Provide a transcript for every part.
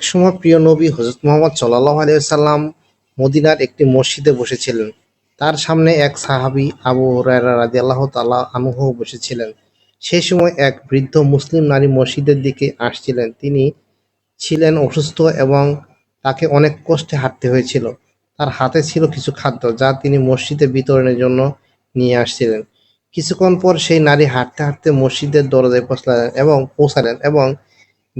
একসময় প্রিয় নবী হজরত মোহাম্মদ সাল্লাহ আলিয়াল্লাম মদিনার একটি মসজিদে বসেছিলেন। তার সামনে এক সাহাবী আবু রায়রা রাজি আল্লাহ তালা আনুহ বসেছিলেন। সেই সময় এক বৃদ্ধ মুসলিম নারী মসজিদের দিকে আসছিলেন। তিনি ছিলেন অসুস্থ এবং তাকে অনেক কষ্টে হাঁটতে হয়েছিল। তার হাতে ছিল কিছু খাদ্য যা তিনি মসজিদে বিতরণের জন্য নিয়ে আসছিলেন। কিছুক্ষণ পর সেই নারী হাঁটতে হাঁটতে মসজিদের দরজায় পৌঁছালেন এবং পৌঁছালেন এবং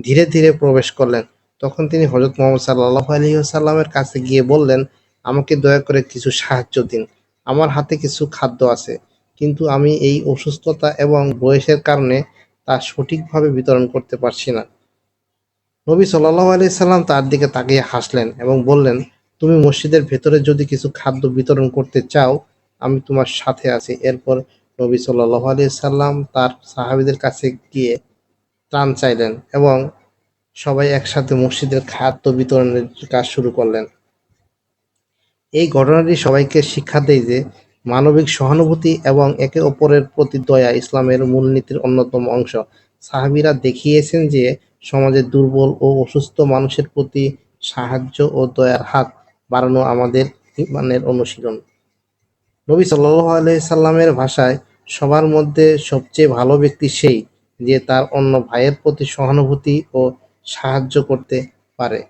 ধীরে ধীরে প্রবেশ করলেন। তখন তিনি হজরত মোহাম্মদ সাল্লাহ আলহিহাল্লামের কাছে গিয়ে বললেন, আমাকে দয়া করে কিছু সাহায্য দিন। আমার হাতে কিছু খাদ্য আছে, কিন্তু আমি এই অসুস্থতা এবং বয়সের কারণে তা সঠিকভাবে বিতরণ করতে পারছি না। নবী সাল্লাহ আলি সাল্লাম তার দিকে তাকিয়ে হাসলেন এবং বললেন, তুমি মসজিদের ভেতরে যদি কিছু খাদ্য বিতরণ করতে চাও, আমি তোমার সাথে আছি। এরপর নবী সাল্লাহ আলি সাল্লাম তার সাহাবিদের কাছে গিয়ে ত্রাণ চাইলেন এবং সবাই একসাথে মসজিদের খাদ্য বিতরণের কাজ শুরু করলেন। এই ঘটনাটি সবাইকে শিক্ষা দেয় যে মানবিক সহানুভূতি এবং একে অপরের প্রতি দয়া ইসলামের মূলনীতির অন্যতম অংশ। সাহাবিরা দেখিয়েছেন যে সমাজের দুর্বল ও অসুস্থ মানুষের প্রতি সাহায্য ও দয়ার হাত বাড়ানো আমাদের ইমানের অনুশীলন। নবী সাল্লাহ আলাইসাল্লামের ভাষায় সবার মধ্যে সবচেয়ে ভালো ব্যক্তি সেই যে তার অন্য ভাইয়ের প্রতি সহানুভূতি ও সাহায্য করতে পারে।